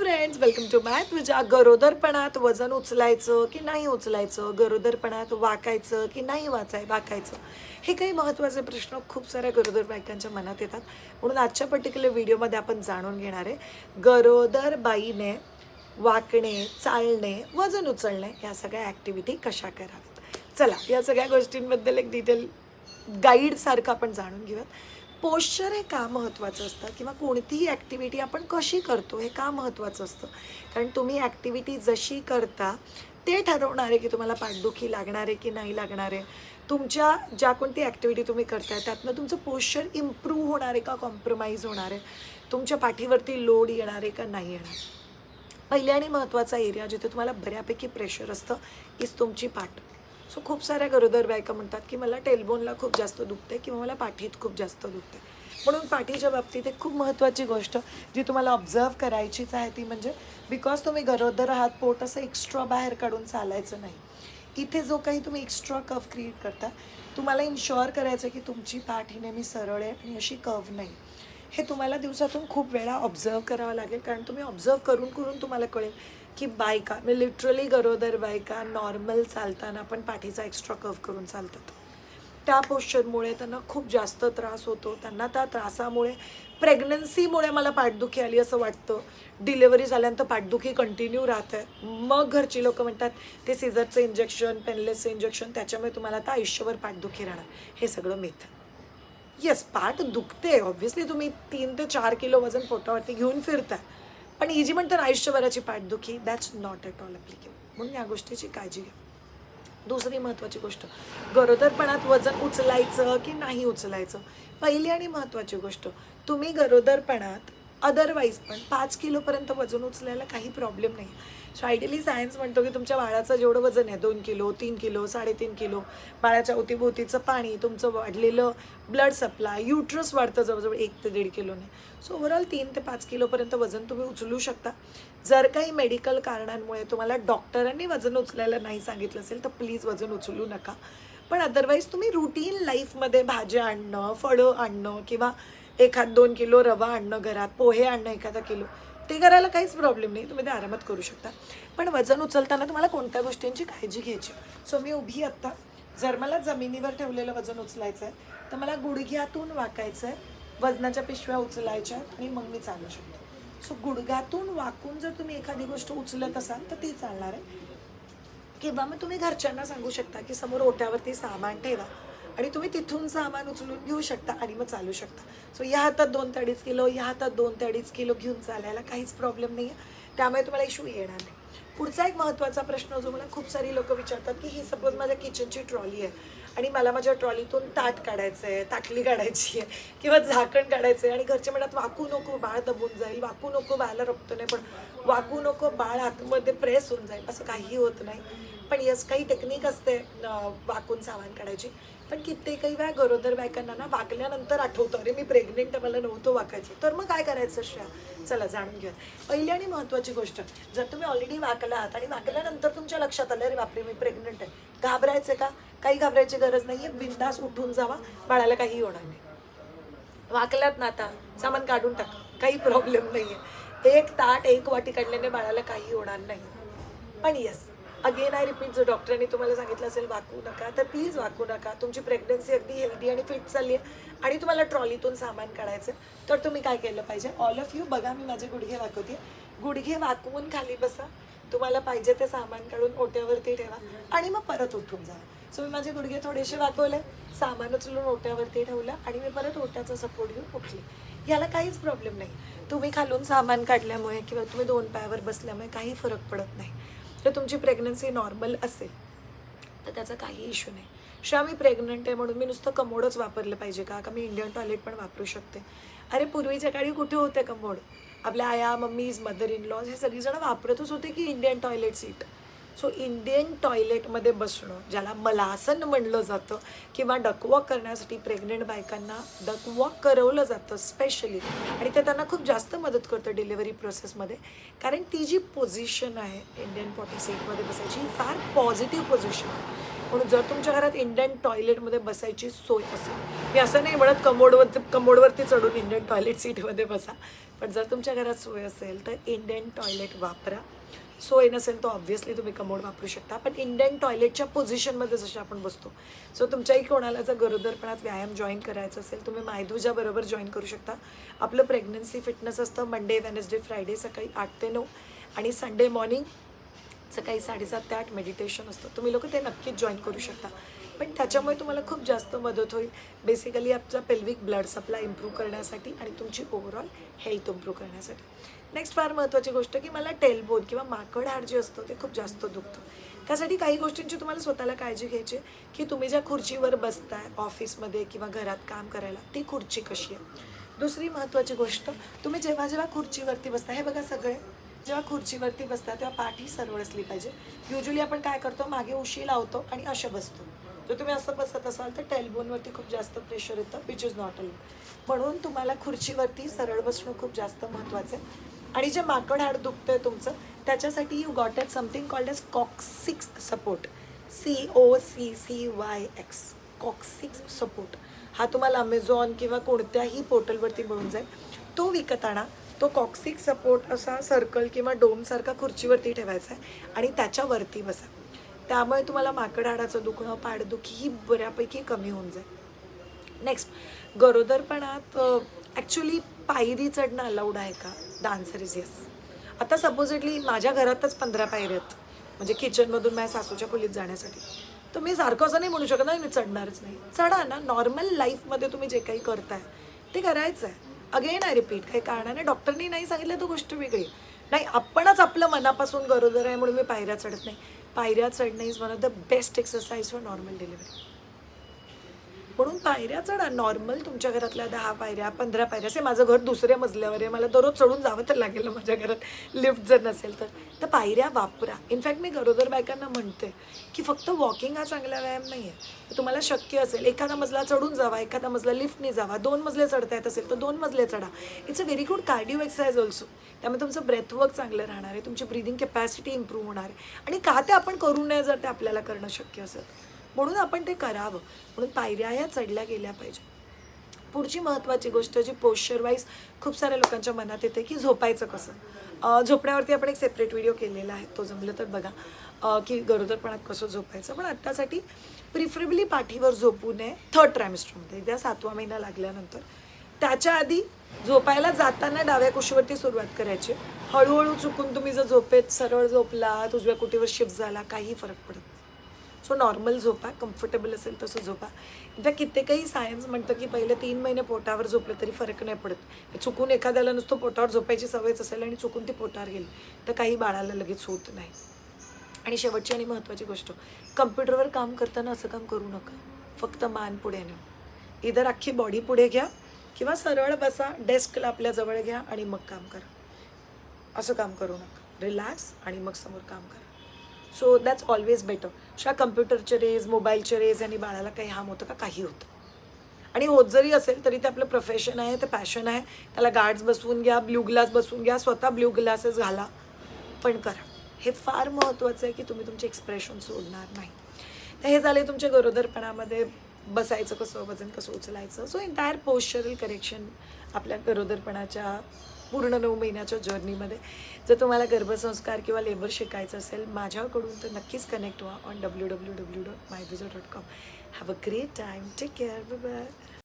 Friends welcome to माय तुझ्या गरोदरपणात वजन उचलायचं की नाही उचलायचं? गरोदरपणात वाकायचं की नाही वाचाय वाकायचं? हे काही महत्त्वाचे प्रश्न खूप साऱ्या गरोदर बायकांच्या मनात येतात. म्हणून आजच्या पर्टिक्युलर व्हिडिओमध्ये आपण जाणून घेणार आहे. गरोदर बाईने वाकणे चालणे वजन उचलणे या सगळ्या ॲक्टिव्हिटी कशा कराव्यात? चला या सगळ्या गोष्टींबद्दल एक डिटेल गाईडसारखं आपण जाणून घेऊयात. पोश्चर हे का महत्त्वाचं असतं? किंवा कोणतीही ॲक्टिव्हिटी आपण कशी करतो हे का महत्त्वाचं असतं? कारण तुम्ही ॲक्टिव्हिटी जशी करता ते ठरवणार आहे की तुम्हाला पाठदुखी लागणार आहे की नाही लागणार आहे. तुमच्या ज्या कोणती ॲक्टिव्हिटी तुम्ही करताय त्यातनं तुमचं पोश्चर इम्प्रूव्ह होणार आहे का कॉम्प्रोमाइज होणार आहे? तुमच्या पाठीवरती लोड येणार आहे का नाही येणार? पहिल्या आणि महत्त्वाचा एरिया जिथे तुम्हाला बऱ्यापैकी प्रेशर असतं इज तुमची पाठ. सो खूप साऱ्या गरोदर बायका म्हणतात की मला टेलबोनला खूप जास्त दुखते किंवा मला पाठीत खूप जास्त दुखते म्हणून पाठीच्या बाबतीत एक खूप महत्त्वाची गोष्ट जी तुम्हाला ऑब्झर्व करायचीच आहे ती म्हणजे बिकॉज तुम्ही गरोदर आहात पोट असं एक्स्ट्रा बाहेर काढून चालायचं नाही. इथे जो काही तुम्ही एक्स्ट्रा कव क्रिएट करता तुम्हाला इन्शुअर करायचं की तुमची पाठ ही नेहमी सरळ आहे आणि अशी कव नाही. हे तुम्हाला दिवसातून खूप वेळा ऑब्झर्व करावं लागेल कारण तुम्ही ऑब्झर्व करून करून तुम्हाला कळेल की बायका म्हणजे मी लिटरली गरोदर बायका नॉर्मल चालताना पण पाठीचा एक्स्ट्रा कव करून चालतात. त्या पोश्चरमुळे त्यांना खूप जास्त त्रास होतो. त्यांना त्या त्रासामुळे प्रेग्नन्सीमुळे मला पाठदुखी आली असं वाटतं. डिलेवरी झाल्यानंतर पाठदुखी कंटिन्यू राहते मग घरची लोकं म्हणतात ते सिझरचं इंजेक्शन पेनलेसचं इंजेक्शन त्याच्यामुळे तुम्हाला आता आयुष्यभर पाठदुखी राहणार. हे सगळं मिथ येस पाठ दुखते. ऑब्व्हियसली तुम्ही तीन ते चार किलो वजन पोटावरती घेऊन फिरताय. पण ही जी म्हणतात आयुष्यभराची पाठदुखी that's not at all applicable म्हणून या गोष्टीची काळजी घ्या. दुसरी महत्त्वाची गोष्ट गरोदरपणात वजन उचलायचं की नाही उचलायचं? पहिली आणि महत्त्वाची गोष्ट तुम्ही गरोदरपणात अदरवाईज पण पाच किलोपर्यंत वजन उचलायला काही प्रॉब्लेम नाही. सो आयडियली सायन्स म्हणतो की तुमच्या बाळाचं जेवढं वजन आहे दोन किलो तीन किलो साडेतीन किलो बाळाच्या अवतीभोवतीचं पाणी तुमचं वाढलेलं ब्लड सप्लाय युट्रस वाढतं जवळजवळ एक ते दीड किलोने. सो ओव्हरऑल तीन ते पाच किलोपर्यंत वजन तुम्ही उचलू शकता. जर काही मेडिकल कारणांमुळे तुम्हाला डॉक्टरांनी वजन उचलायला नाही सांगितलं असेल तर प्लीज वजन उचलू नका. पण अदरवाईज तुम्ही रुटीन लाईफमध्ये भाज्या आणणं फळं आणणं किंवा एखाद दोन किलो रवा आणणं घरात पोहे आणणं एखादा किलो ते करायला काहीच प्रॉब्लेम नाही. तुम्ही ते आरामात करू शकता. पण वजन उचलताना तुम्हाला कोणत्या गोष्टींची काळजी घ्यायची? सो मी उभी आत्ता जर मला जमिनीवर ठेवलेलं वजन उचलायचं आहे तर मला गुडघ्यातून वाकायचं आहे. वजनाच्या पिशव्या उचलायच्या आणि मग मी चालू शकतो. सो गुडघ्यातून वाकून जर तुम्ही एखादी गोष्ट उचलत असाल तर ती चालणार आहे. किंवा मग तुम्ही घरच्यांना सांगू शकता की समोर ओट्यावरती सामान ठेवा. आणि तुम्ही तिथून सामान उचलून घेऊ शकता आणि मग चालू शकता. सो या हातात दोन ते अडीच किलो या हातात दोन ते अडीच किलो घेऊन चालायला काहीच प्रॉब्लेम नाही आहे त्यामुळे तुम्हाला इशू येणार नाही. पुढचा एक महत्त्वाचा प्रश्न जो मला खूप सारी लोक विचारतात की ही सपोज माझ्या किचनची ट्रॉली आहे आणि मला माझ्या ट्रॉलीतून ताट काढायचं आहे ताटली काढायची आहे किंवा झाकण काढायचं आहे आणि घरचे म्हणतात वाकू नको बाळ दबून जाईल वाकू नको बाळाला रक्त नाही पण वाकू नको बाळ आतमध्ये प्रेस होऊन जाईल. असं काहीही होत नाही. पण यस काही टेक्निक असते वाकून सामान काढायची. पण कित्येकही वेळा गरोदर बायकांना ना वाकल्यानंतर आठवतं अरे मी प्रेग्नेंट मला नव्हतं वाकायचं. तर मग काय करायचं श्रेया? चला जाणून घ्या पहिली आणि महत्त्वाची गोष्ट जर तुम्ही ऑलरेडी वाकला आहात आणि वाकल्यानंतर तुमच्या लक्षात आलं अरे बापरे मी प्रेग्नेंट आहे. घाबरायचं का? काही घाबरायची गरज नाही आहे बिंदास उठून जावा बाळाला काही होणार नाही. वाकल्यात ना आता सामान काढून टाक काही प्रॉब्लेम नाही आहे एक ताट एक वाटी काढल्याने बाळाला काही होणार नाही. पण येस अगेन आय रिपीट जो डॉक्टरांनी तुम्हाला सांगितलं असेल वाकू नका. तर प्लीज वाकू नका. तुमची प्रेग्नन्सी अगदी हेल्दी आणि फिट चालली आहे. आणि तुम्हाला ट्रॉलीतून सामान काढायचं आहे, तर तुम्ही काय केलं पाहिजे? ऑल ऑफ यू बघा मी माझे गुडघे वाकवते. गुडघे वाकवून खाली बसा. तुम्हाला पाहिजे ते सामान काढून ओट्यावरती ठेवा. आणि मग परत उठून जा. सो मी माझे गुडघे थोडेसे वाकवले सामान उचलून ओट्यावरती ठेवलं आणि मी परत ओट्याचा सपोर्ट घेऊन उठले. याला काहीच प्रॉब्लेम नाही. तुम्ही खालून सामान काढल्यामुळे किंवा तुम्ही दोन पायावर बसल्यामुळे काही फरक पडत नाही. तर तुमची प्रेग्नन्सी नॉर्मल असेल. तर त्याचा काही इश्यू नाही. शिवाय मी प्रेग्नंट आहे म्हणून मी नुसतं कमोडच वापरलं पाहिजे का? का मी इंडियन टॉयलेट पण वापरू शकते? अरे पूर्वीच्या काळी कुठे होते कमोड? आपल्या आया मम्मीज मदर इन लॉज हे सगळीजणं वापरतच होते की Indian toilet seat so Indian टॉयलेटमध्ये बसणं ज्याला मलासन म्हणलं जातं किंवा डकवॉक करण्यासाठी प्रेग्नेंट बायकांना डकवॉक करवलं जातं स्पेशली आणि ते त्यांना खूप जास्त मदत करतं डिलिव्हरी प्रोसेसमध्ये कारण ती जी पोझिशन आहे इंडियन पॉटी सीटमध्ये बसायची ही फार पॉझिटिव्ह पोझिशन आहे. म्हणून जर तुमच्या घरात इंडियन टॉयलेटमध्ये बसायची सोय असेल मी असं नाही म्हणत कमोडवरती कमोडवरती चढून इंडियन टॉयलेट सीटमध्ये बसा. पण जर तुमच्या घरात सोय असेल तर इंडियन टॉयलेट वापरा. सोय नसेल तर ऑब्व्हियसली तुम्ही कमोड वापरू शकता. पण इंडियन टॉयलेटच्या पोझिशनमध्ये जसे आपण बसतो सो तुमच्याही कोणाला जर गरोदरपणात व्यायाम जॉईन करायचा असेल तुम्ही मायदूजाबरोबर जॉईन करू शकता. आपलं प्रेग्नन्सी फिटनेस असतं मंडे वेनसडे फ्रायडे सकाळी आठ ते नऊ आणि संडे मॉर्निंग सकाळी साडेसात ते आठ मेडिटेशन असतं. तुम्ही लोक ते नक्कीच जॉईन करू शकता. पण त्याच्यामुळे तुम्हाला खूप जास्त मदत होईल. बेसिकली आपला पेल्विक ब्लड सप्लाय इम्प्रूव्ह करण्यासाठी आणि तुमची ओव्हरऑल हेल्थ इम्प्रूव्ह करण्यासाठी. नेक्स्ट फार महत्त्वाची गोष्ट की मला टेलबोन किंवा माकड हाड जे असतं ते खूप जास्त दुखतं. त्यासाठी काही गोष्टींची तुम्हाला स्वतःला काळजी घ्यायची आहे की तुम्ही ज्या खुर्चीवर बसताय ऑफिसमध्ये किंवा घरात काम करायला ती खुर्ची कशी आहे? दुसरी महत्त्वाची गोष्ट तुम्ही जेव्हा जेव्हा खुर्चीवरती बसता हे बघा सगळे जेव्हा खुर्चीवरती बसता तेव्हा पाठी सरळ असली पाहिजे. युजली आपण काय करतो मागे उशी लावतो आणि अशा बसतो. जर तुम्ही असं बसत असाल तर टेलबोनवरती खूप जास्त प्रेशर येतं विच इज नॉट अल म्हणून तुम्हाला खुर्चीवरती सरळ बसणं खूप जास्त महत्त्वाचं आहे. आणि जे माकड हाड दुखतं आहे तुमचं त्याच्यासाठी you got at something called as coccyx support C O C C Y X coccyx support हा तुम्हाला अमेझॉन किंवा कोणत्याही पोर्टलवरती मिळून जाईल. तो विकत आणा. तो कॉक्सिक सपोर्ट असा सर्कल किंवा डोमसारखा खुर्चीवरती ठेवायचा आहे. आणि त्याच्यावरती बसा. त्यामुळे तुम्हाला माकड हाडाचं दुखणं पाठदुखी ही बऱ्यापैकी कमी होऊन जाईल. नेक्स्ट गरोदरपणात ॲक्च्युली पायरी चढणं अलाउड आहे का? डान्सर इज येस आता सपोजिटली माझ्या घरातच पंधरा पायऱ्या आहेत. म्हणजे किचनमधून माझ्या सासूच्या खोलीत जाण्यासाठी. तर मी सारखं असं नाही म्हणू शकत ना मी चढणारच नाही. चढा ना नॉर्मल लाईफमध्ये तुम्ही जे काही करताय ते करायचं आहे अगेन आय रिपीट काही कारणाने डॉक्टरनी नाही सांगितलं तर गोष्ट वेगळी. नाही आपणच आपलं मनापासून गरोदर आहे म्हणून मी पायऱ्या चढत नाही. पायऱ्या चढणे is one of the best exercise for normal delivery म्हणून पायऱ्या चढा. नॉर्मल तुमच्या घरातल्या दहा पायऱ्या पंधरा पायऱ्या. असे माझं घर दुसऱ्या मजल्यावर आहे. मला दररोज चढून जावं तर लागेल माझ्या घरात. लिफ्ट जर नसेल तर. तर पायऱ्या वापरा. इनफॅक्ट मी गरोदर बायकांना म्हणते की फक्त वॉकिंग हा चांगला व्यायाम नाही आहे तुम्हाला शक्य असेल एखादा मजला चढून जावा एखादा मजला लिफ्टने जावा. दोन मजले चढता येत असेल तर दोन मजले चढा. It's a very good cardio exercise also त्यामुळे तुमचं ब्रेथवर्क चांगलं राहणार आहे. तुमची ब्रिदिंग कॅपॅसिटी इम्प्रूव्ह होणार आहे. आणि का ते आपण करू नये जर ते आपल्याला करणं शक्य असेल. म्हणून आपण ते करावं. म्हणून पायऱ्या ह्या चढल्या गेल्या पाहिजे. पुढची महत्त्वाची गोष्ट जी पोश्चर वाईज खूप साऱ्या लोकांच्या मनात येते की झोपायचं कसं? झोपण्यावरती आपण एक सेपरेट व्हिडिओ केलेला आहे. तो जमलं तर बघा. की गरोदरपणात कसं झोपायचं? पण आत्तासाठी प्रिफरेबली पाठीवर झोपू नये. थर्ड ट्रायमिस्टरमध्ये त्या सातवा महिना लागल्यानंतर. त्याच्या आधी झोपायला जाताना डाव्या कुशीवरती सुरुवात करायची. हळूहळू चुकून तुम्ही जर झोपेत सरळ झोपला उजव्या कुटीवर शिफ्ट झाला काही फरक पडत नाही. सो नॉर्मल झोपा कम्फर्टेबल असेल तसं झोपा. इनफॅक्ट कित्येकही सायन्स म्हणतं की पहिले तीन महिने पोटावर झोपलं तरी फरक नाही पडत. चुकून एखाद्याला नुसतं पोटावर झोपायची सवयच असेल आणि चुकून ती पोटावर गेली तर काही बाळाला लगेच होत नाही. आणि शेवटची आणि महत्त्वाची गोष्ट कम्प्युटरवर काम करताना असं काम करू नका. फक्त मान पुढे नेऊ इधर अख्खी बॉडी पुढे घ्या किंवा सरळ बसा डेस्कला आपल्या जवळ घ्या आणि मग काम करा. असं काम करू नका. रिलॅक्स आणि मग समोर काम करा. सो दॅट्स ऑलवेज बेटर शिवाय कम्प्युटरचे रेज मोबाईलचे रेज आणि बाळाला काही हाम होतं का? काही होतं. आणि होत जरी असेल तरी ते आपलं प्रोफेशन आहे ते पॅशन आहे. त्याला गार्ड्स बसवून घ्या ब्ल्यू ग्लास बसवून घ्या स्वतः ब्ल्यू ग्लासेस घाला. पण करा. हे फार महत्त्वाचं आहे की तुम्ही तुमचे एक्सप्रेशन सोडणार नाही. तर हे झाले तुमच्या गरोदरपणामध्ये. बसायचं कसं वजन कसं उचलायचं? सो एंटायर पोश्चरल करेक्शन आपल्या गरोदरपणाच्या पूर्ण नऊ महिन्याच्या जर्नीमध्ये जर तुम्हाला गर्भसंस्कार किंवा लेबर शिकायचं असेल माझ्याकडून तर नक्कीच कनेक्ट व्हा on W W W dot myvizo dot com have a great time take care bye